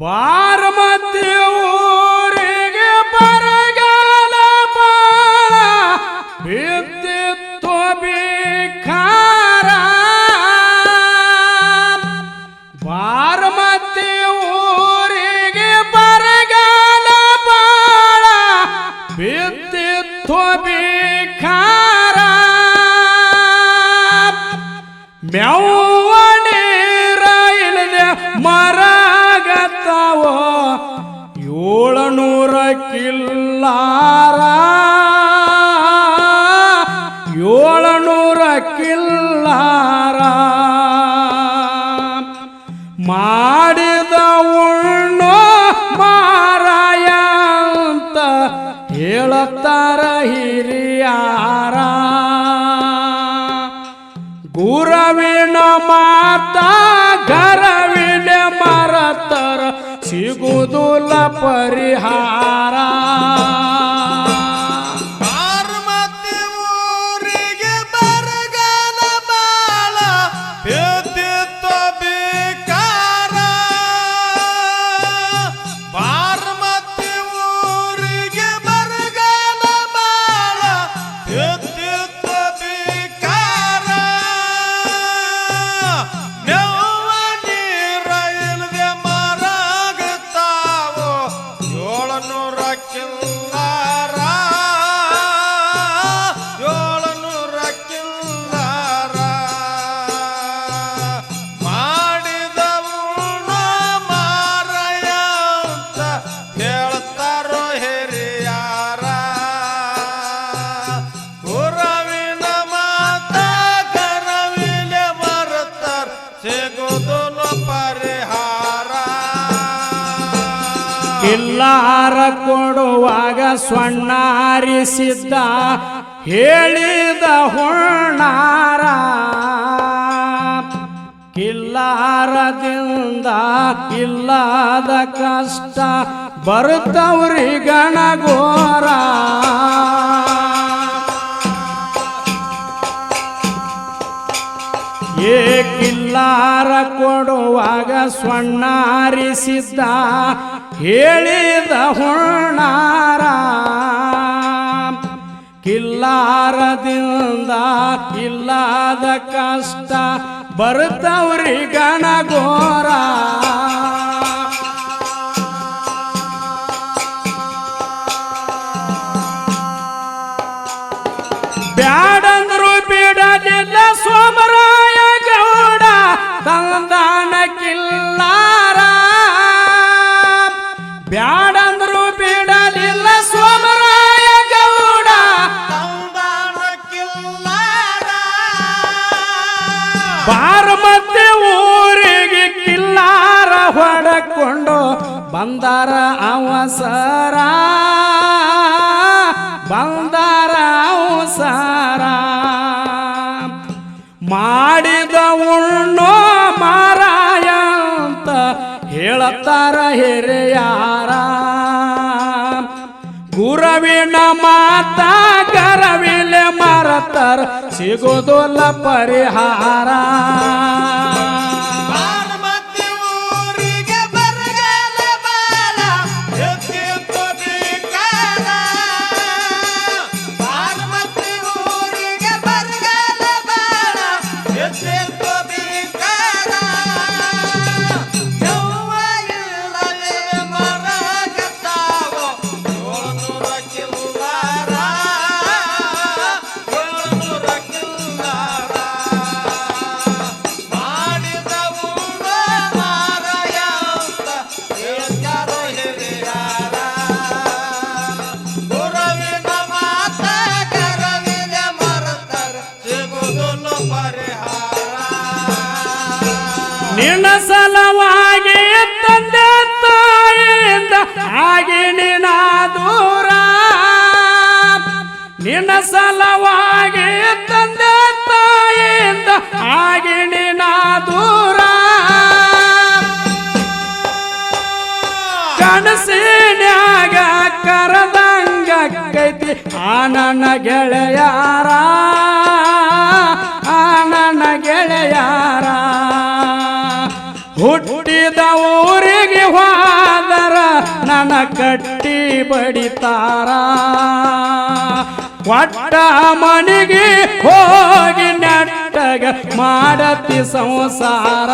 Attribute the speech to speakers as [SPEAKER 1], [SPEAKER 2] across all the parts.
[SPEAKER 1] ಬಾರಮತಿ ಊರಿಗೆ ಏಳುನೂರ ಕಿಲ್ಲಾರ ಮಾಡಿದ ಉಣ್ಣೋ ಮಾರಾಯ ಅಂತ ಹೇಳುತ್ತಾರ ಹಿರಿಯಾರ. ಗುರವಿನ ಮಾತ ಗರವಿನ ಮರತರ ಸಿಗುದುಲ ಪರಿಹಾರ. ಕೊಡುವಾಗ ಸೊಣ್ಣಾರಿಸಿದ್ದ ಹೇಳಿದ ಹೊಣ್ಣಾರ. ಕಿಲ್ಲಾರದಿಂದ ಇಲ್ಲದ ಕಷ್ಟ ಬರುತ್ತವ್ರಿ ಗಣಗೋರ. ಏಕಿಲ್ಲಾರ ಕೊಡುವಾಗ ಸೊಣ್ಣಾರಿಸಿದ್ದ ಹೇಳಿದ ಹೊಣಾರ ಕಿಲ್ಲಾರದಿಂದ ಕಿಲ್ಲಾದ ಕಷ್ಟ ಬರುತ್ತವ್ರಿ ಗಣಗೋರ ಕಿಲ್ಲಾರ ಮತ್ತೆ ಊರಿಗೆ ಕಿಲ್ಲಾರ ಹೊಡಕೊಂಡು ಬಂದಾರ ಅವಸರ. ಬಂದಾರ ಅವಸರ. ಮಾಡಿದ ಉಣ್ಣೋ ಮಾರಾಯ ಅಂತ ಹೇಳತ್ತಾರ ಹಿರಿಯಾರ. ಗುರವಿನ ಮಾತ ಗರವಿಲೆ ಮರತರ ಸಿಗೋದಿಲ್ಲ ಪರಿಹಾರ. ನಿನ್ನ ಸಲವಾಗಿ ತಂದೆ ತಾಯಿಯಿಂದ ಆಗಿ ನಿನ್ನ ದೂರ. ನಿನ್ನ ಸಲವಾಗಿ ತಂದೆ ತಾಯಿಯಿಂದ ಆಗಿ ನಿನ್ನ ದೂರ. ಕನಸಿನ್ಯಾಗ ಕರದಂಗ ಕೈತಿ ಆ ನನ್ನ ಗೆಳೆಯಾರ ಆ ಗೆಳೆಯಾರ. ಹುಟ್ಟಿದ ಊರಿಗೆ ಹೋದರ ನನ ಕಟ್ಟಿ ಬಡಿತಾರ. ಒಟ್ಟ ಮನೆಗೆ ಹೋಗಿ ನೆಟ್ಟಗ ಮಾಡತಿ ಸಂಸಾರ.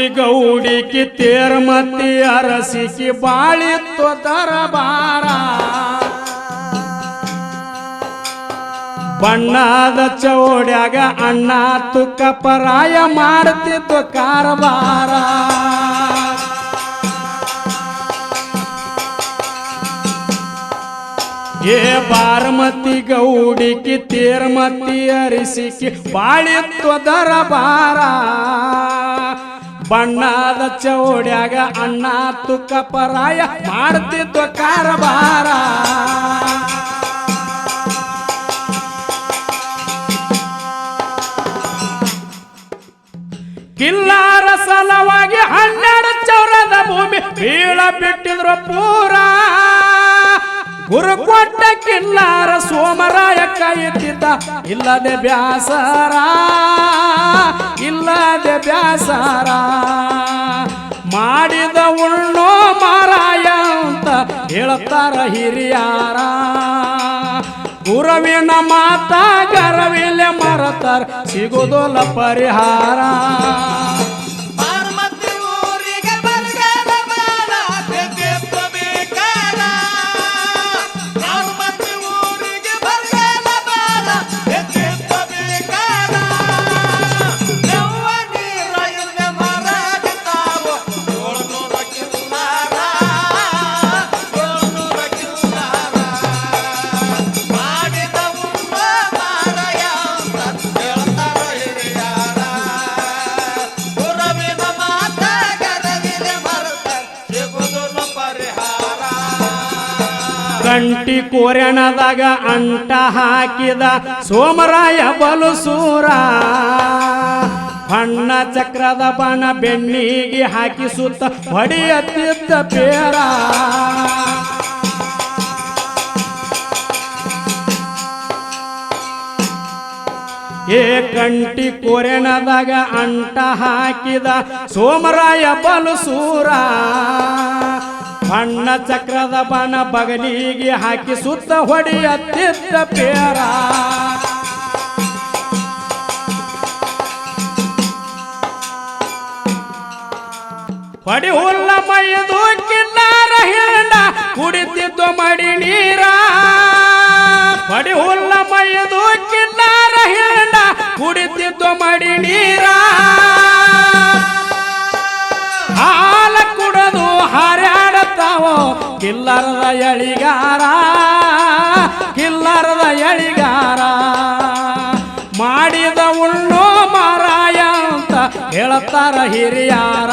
[SPEAKER 1] ಪಾರ್ಮತಿ ಗೌಡಿಕಿ ತೇರ್ಮತಿ ಅರಸಿಕಿ ಬಾಳಿತ್ವ ದರಬಾರ ಬಣ್ಣದ ಚೌಡ್ಯಾಗ ಅಣ್ಣ ತುಕ್ಕ ಪರಾಯ ಮಾಡ್ತಿದ್ವ ಕಾರವಾರ. ಏ ಬಾರಮತಿ ಗೌಡಿಕಿ ತೇರ್ಮತಿ ಅರಿಸಿಕಿ ಬಾಳಿತ್ವ ದರಬಾರ ಬಣ್ಣದ ಚೌಡ್ಯಾಗ ಅಣ್ಣ ತುಕ್ಕ ಪರಾಯ ಮಾಡ್ತಿದ್ವ ಕಾರಬಾರ. ಕಿಲ್ಲಾರ ಸಲವಾಗಿ ಹನ್ನೆರಡು ಚೌರದ ಭೂಮಿ ಬೀಳ ಬಿಟ್ಟಿದ್ರು ಪೂರ. ಗುರು ಕೊಟ್ಟ ಕಿಲ್ಲಾರ ಸೋಮರಾಯ ಕಾಯುತ್ತಿದ್ದ ಇಲ್ಲದೆ ಬ್ಯಾಸರ ಇಲ್ಲದೆ ಬ್ಯಾಸರ. ಹೇಳ್ತಾರ ಹಿರಿಯಾರ. ಗುರುವಿನ ಮಾತ ಗರವಿಲೆ ಮರತಾರ ಸಿಗುವುದಿಲ್ಲ ಪರಿಹಾರ. ಕಂಟಿ ಕೋರಣದಾಗ ಅಂಟ ಹಾಕಿದ ಸೋಮರಾಯ ಬಲುಸೂರ. ಬಣ್ಣ ಚಕ್ರದ ಬಣ ಬೆಣ್ಣಿಗೆ ಹಾಕಿ ಸುತ್ತ ಹೊಡೆಯತ್ತಿದ್ದ ಪೇರ. ಏ ಕಂಟಿ ಕೋರೆಣದಾಗ ಅಂಟ ಹಾಕಿದ ಸೋಮರಾಯ ಬಲುಸೂರ. ಬಣ್ಣ ಚಕ್ರದ ಬಣ ಬಗಲಿಗೆ ಹಾಕಿ ಸುತ್ತ ಹೊಡೆಯತ್ತಿದ್ದ ಪೇರ. ಹೊಡಿ ಹುಲ್ಲ ಮೈದು ಕಿನ್ನಾರ ಹೆಂಡ, ಕುಡಿತಿದ್ದು ಮಡಿ ನೀರ. ಹೊಡಿ ಹುಲ್ಲ ಮೈದು ಕಿನ್ನಾರ ಹೆಂಡ, ಕುಡಿತಿದ್ದು ಮಡಿ ನೀರ. ಹಾರ್ಯಾಡತಾವೋ ಕಿಲ್ಲರದ ಎಳಿಗಾರ ಕಿಲ್ಲರದ ಎಳಿಗಾರ. ಮಾಡಿದ ಉಣ್ಣೋ ಮಾರಾಯ ಅಂತ ಹೇಳ್ತಾರ ಹಿರಿಯಾರ.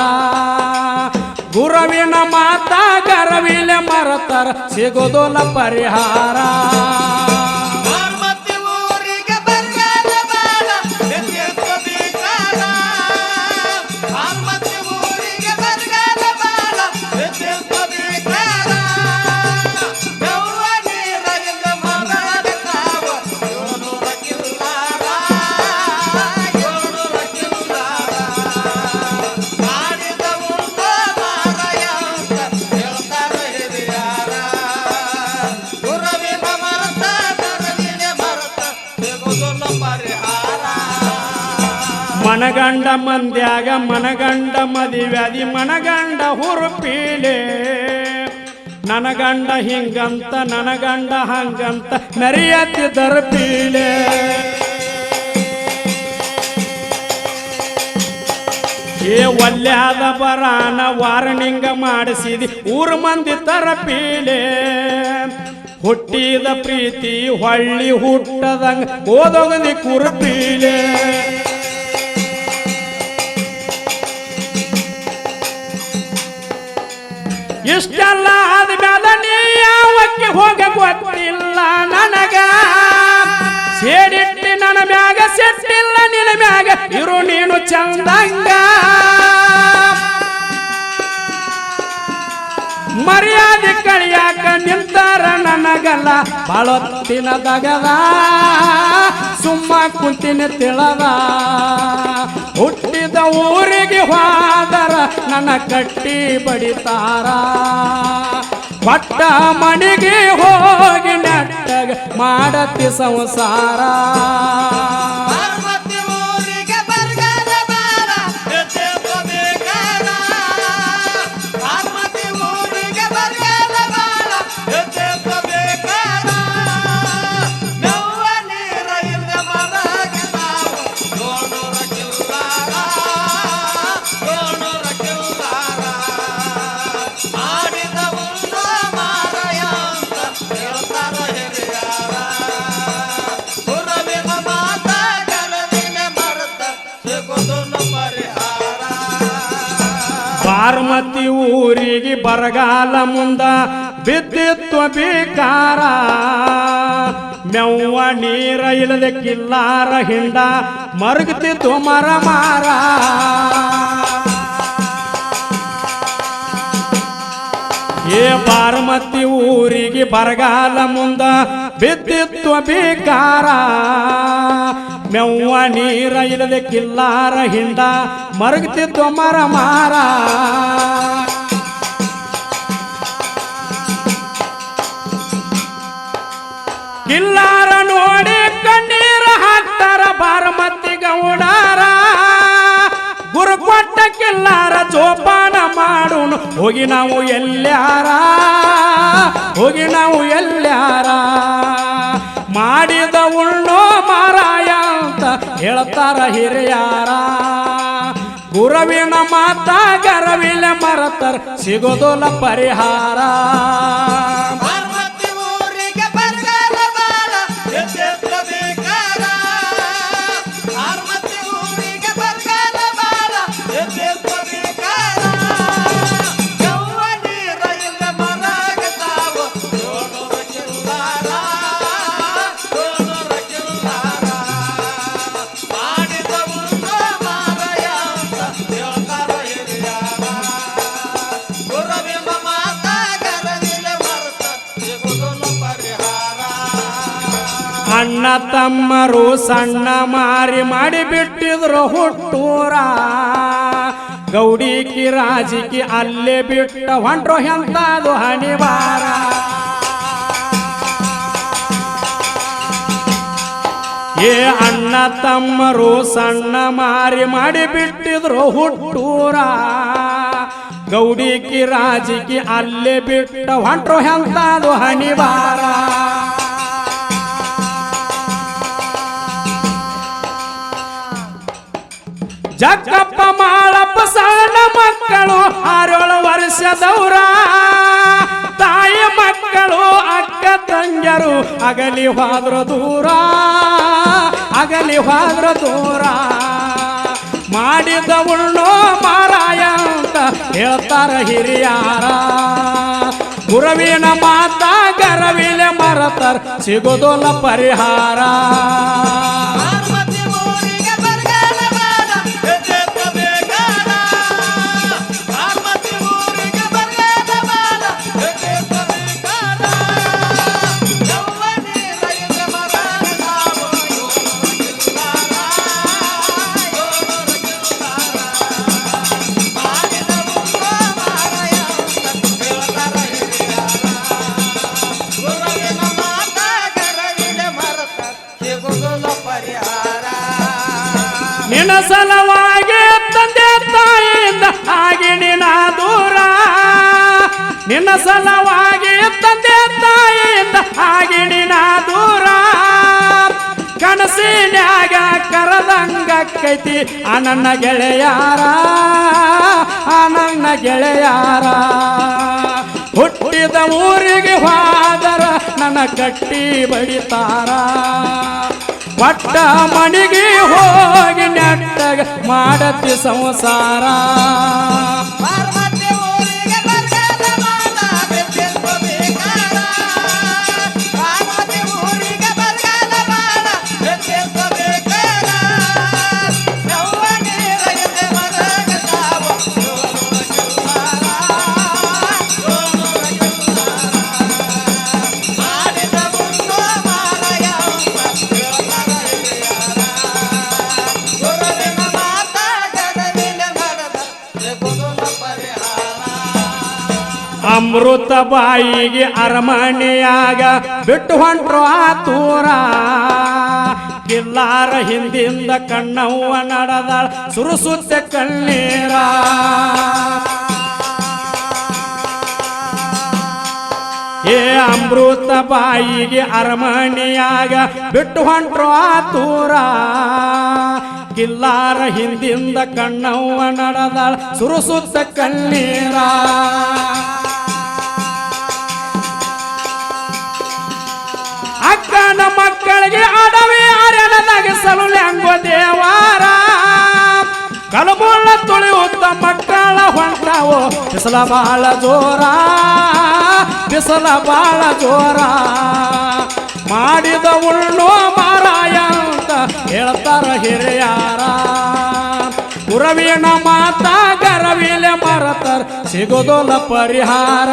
[SPEAKER 1] ಗುರುವಿನ ಮಾತಾ ಗರವಿಲೆ ಮರತಾರ ಸಿಗೋದಲ್ಲ ಪರಿಹಾರ. ಮನಗಂಡ ಮಂದ್ಯಾಗ ಮನಗಂಡ ಮದಿವ್ಯಾದಿ ಮನಗಂಡ ಹುರುಪೀಳೆ. ನನಗಂಡ ಹಿಂಗಂತ, ನನಗಂಡ ಹಂಗಂತ ನರಿಯತ್ತಿದ್ದರ ಪೀಳೆ ಏ ಒಲ್ಯಾದ ಬರಾನ ವಾರ್ನಿಂಗ ಮಾಡಿಸಿದಿ, ಊರು ಮಂದಿ ತರ ಪೀಳೆ ಹುಟ್ಟಿದ ಪ್ರೀತಿ ಹೊಳ್ಳಿ ಹುಟ್ಟದಂಗ, ಓದೋಗದಿ ಕುರುಪೀಲೆ ಇಷ್ಟೆಲ್ಲ ಆದ್ಮೇಲೆ ನೀ ಯಾವಕ್ಕೆ ಹೋಗ ಗೊತ್ತಿಲ್ಲ ನನಗ ಸೇಡಿಟ್ಟಿ ನನ್ನ ಮ್ಯಾಗ, ಸೆಟ್ಟಿಲ್ಲ ನಿನ್ನ ಮ್ಯಾಗ. ಇರು ನೀನು ಚಂದಂಗ. ಮರ್ಯಾದೆ ಕಳಿಯಾಕ ನಿಂತಾರ ನನಗಲ್ಲ. ಬಾಳೊತ್ತಿನ ದಗದ, ಸುಮ್ಮ ಕುಂತಿನ ತಿಳದ. ನನ್ನ ಕಟ್ಟಿ ಬಡಿತಾರ. ಪಟ್ಟ ಮಣಿಗೆ ಹೋಗಿ ನೆಟ್ಟಗ ಮಾಡತಿ ಸಂಸಾರ. ಬಾರ್ಮತಿ ಊರಿಗೆ ಬರಗಾಲ ಮುಂದ ಬಿದ್ದಿತ್ತು ಬೇಕಾರ ಮೆವ್ವ ನೀರ ಇಲ್ಲದೆ ಕಿಲ್ಲಾರ ಹಿಂಡ ಮರುಗುತ್ತಿತ್ತು ಮರ ಮಾರ. ಏ ಬಾರ್ಮತಿ ಊರಿಗೆ ಬರಗಾಲ ಮುಂದ ಬಿದ್ದಿತ್ತು ಬೇಕಾರ ಮೆವ್ವ ನೀರ ಇಲ್ಲದೆ ಕಿಲ್ಲಾರ ಹಿಂಡ ಮರಗುತ್ತಿದ್ದು ಮರ ಮಾರ. ಕಿಲ್ಲಾರ ನೋಡಿ ಕಣ್ಣೀರ ಹಾಕ್ತಾರ ಬಾರಮತಿ ಗೌಡಾರ ಗುರು ಕೊಟ್ಟ ಕಿಲ್ಲಾರ ಜೋಪಾನ ಮಾಡೋಣ, ಹೋಗಿ ನಾವು ಎಲ್ಲ್ಯಾರ ಹೋಗಿ ನಾವು ಎಲ್ಲ್ಯಾರ ಮಾಡಿದ ಉಣ್ಣೋ ಹೇಳ್ತಾರ ಹಿರಿಯಾರ. ಗುರವಿನ ಮಾತಾ ಗರವಿನ ಮರತರ ಸಿಗೋದೋಲ ಪರಿಹಾರ. ತಮ್ಮರು ಸಣ್ಣ ಮಾರಿ ಮಾಡಿ ಬಿಟ್ಟಿದ್ರು ಹುಟ್ಟೂರ. ಗೌಡಿಕಿ ರಾಜಿಕಿ ಅಲ್ಲೇ ಬಿಟ್ಟ ಹೊಂಟ್ರು ಎಂತಾದು ಹಣಿವಾರ ಏ ಅಣ್ಣ ತಮ್ಮರು ಸಣ್ಣ ಮಾರಿ ಮಾಡಿ ಬಿಟ್ಟಿದ್ರು ಹುಟ್ಟೂರ. ಗೌಡಿಕಿ ರಾಜಿಕಿ ಅಲ್ಲೇ ಬಿಟ್ಟ ಹೊಂಟ್ರು ಎಂತಾದು ಹಣಿವಾರ ಜಕ್ಕಪ್ಪ ಮಾಳಪ್ಪ ಸಣ್ಣ ಮಕ್ಕಳು ಆರೇಳು ವರ್ಷದವರ. ತಾಯಿ ಮಕ್ಕಳು, ಅಕ್ಕ ತಂಜರು ಅಗಲಿ ಹಾದ್ರ ದೂರ, ಅಗಲಿ ಹಾದ್ರ ದೂರ. ಮಾಡಿದ ಉಣ್ಣೋ ಮಾರಾಯ ಅಂತ ಹೇಳ್ತಾರ ಹಿರಿಯಾರ. ಗುರವಿನ ಮಾತಾ ಗರವಿಲೆ ಮರತರ, ಸಿಗೋದಲ್ಲ ಪರಿಹಾರ. ಸಲವಾಗಿ ತಂದೆ ತಾಯಿಯಿಂದ ಆಗಿಡಿನ ದೂರ. ಕನಸಿನ್ಯಾಗ ನನ್ನ ಗೆಳೆಯಾರ, ಅನನ್ನ ನನ್ನ ಗೆಳೆಯಾರ. ಹುಟ್ಟಿದ ಊರಿಗೆ ಹೋದರ ನನ್ನ ಕಟ್ಟಿ ಬಡಿತಾರ. ಪಟ್ಟ ಮಣಿಗೆ ಹೋಗಿ ನೆಟ್ಟಗ ಮಾಡತಿ ಸಂಸಾರ. ಅಮೃತ ಬಾಯಿಗೆ ಅರಮನೆಯಾಗ ಬಿಟ್ಟು ಹೊಂಟ್ರು ಆತೂರ ಕಿಲ್ಲಾರ ಹಿಂದಿಂದ ಕಣ್ಣವ್ವ ನಡೆದಾಳ ಸುರುಸುತ್ತ ಕಣ್ಣೀರ. ಏ ಅಮೃತ ಬಾಯಿಗೆ ಅರಮನೆಯಾಗ ಬಿಟ್ಟು ಹೊಂಟ್ರು ಆತೂರ ಕಿಲ್ಲಾರ ಹಿಂದಿಂದ ಕಣ್ಣವ್ವ ನಡೆದಾಳ ಸುರುಸುತ್ತ ಕಣ್ಣೀರ. ಅರಳದಾಗ ಸಲುಲ್ಯಾಂಗೋ ದೇವಾರ. ಕಲಬೋಳ ತುಳಿಯುತ್ತ ಮಕ್ಕಳ ಹೊಂಟಾವು, ಬಿಸಲ ಬಾಳ ಜೋರ, ಬಿಸಲ ಬಾಳ ಜೋರ. ಮಾಡಿದ ಉಣ್ಣು ಮಾರಾಯ ಅಂತ ಹೇಳ್ತಾರ ಹಿರಿಯಾರ. ಗುರವಿನ ಮಾತಾ ಗರವಿಲೆ ಮರತರ ಸಿಗೋದೋಲ ಪರಿಹಾರ.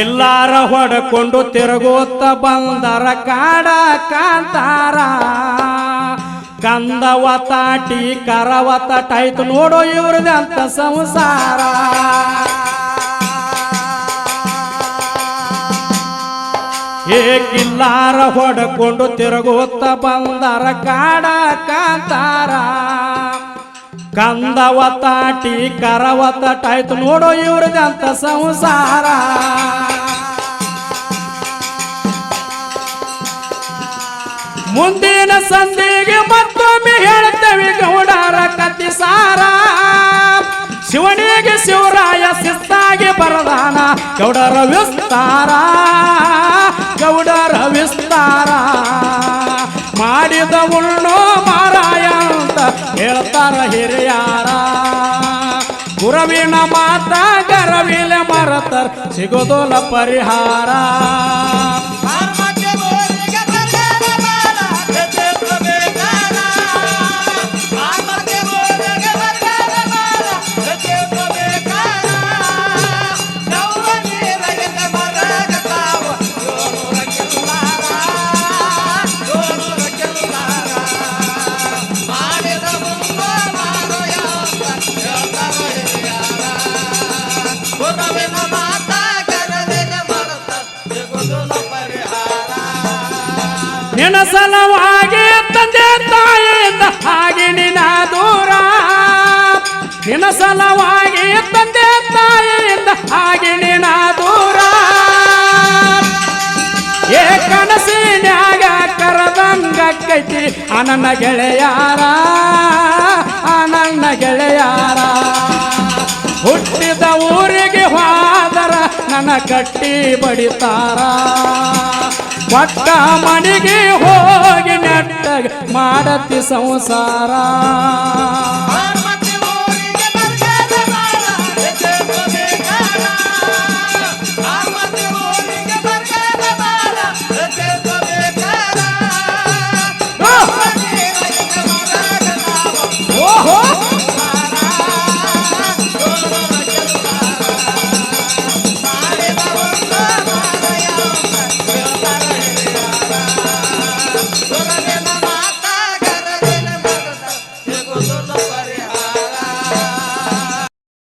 [SPEAKER 1] ಕಿಲ್ಲಾರ ಹೊಡಕೊಂಡು ತಿರುಗುತ್ತ ಬಂದರ ಕಾಡ ಕಾಂತಾರ. ಕಂದವ ತಾಟಿ, ಕರವ ತಟಾಯ್ತು ನೋಡು ಇವ್ರದಂತ ಸಂಸಾರ. ಏ ಕಿಲ್ಲಾರ ಹೊಡಕೊಂಡು ತಿರುಗುತ್ತ ಬಂದರ ಕಾಡ ಕಾಂತಾರ. ಕಂದವ ತಾಟಿ, ಕರವ ತಟಾಯ್ತು ನೋಡು ಇವ್ರದಂತ ಸಂಸಾರ. ಮುಂದಿನ ಸಂಧಿಗೆ ಮತ್ತೊಮ್ಮೆ ಹೇಳ್ತೇವೆ ಗೌಡರ ಕತ್ತಿ ಸಾರ. ಶಿವನಿಗೆ ಶಿವರಾಯ ಶಿಸ್ತಾಗಿ ಬರದಾನ ಗೌಡರ ವಿಸ್ತಾರ ಗೌಡರ ವಿಸ್ತಾರ. ಮಾಡಿದ ಹೇಳ್ತಾರ ಹಿರಿಯಾರ. ಗುರವಿನ ಮಾತ ಗರವಿಲೆ ಮರತರ್ ಸಿಗೋದೋಲ ಪರಿಹಾರ. ನಿನ್ನ ಸಲವಾಗಿ ತಂದೆ ತಾಯಿಯಿಂದ ಹಾಗೆ ನಿನ್ನ ದೂರ. ನಿನ್ನ ಸಲವಾಗಿ ತಂದೆ ತಾಯಿಯಿಂದ ಹಾಗೆ ನಿನ್ನ ದೂರ. ಏ ಕನಸಿನ್ಯಾಗ ಕರದಂಗಕ್ಕೈತಿ ಅನನ್ನ ಗೆಳೆಯಾರ ಅನನ್ನ ಗೆಳೆಯಾರ. ಹುಟ್ಟಿದ ಊರಿಗೆ ಹೋದರ ನನ್ನ ಕಟ್ಟಿ ಬಡಿತಾರ. ಒಟ್ಟ ಮನೆಗೆ ಹೋಗಿ ನೆಟ್ಟ ಮಾಡತಿ ಸಂಸಾರ.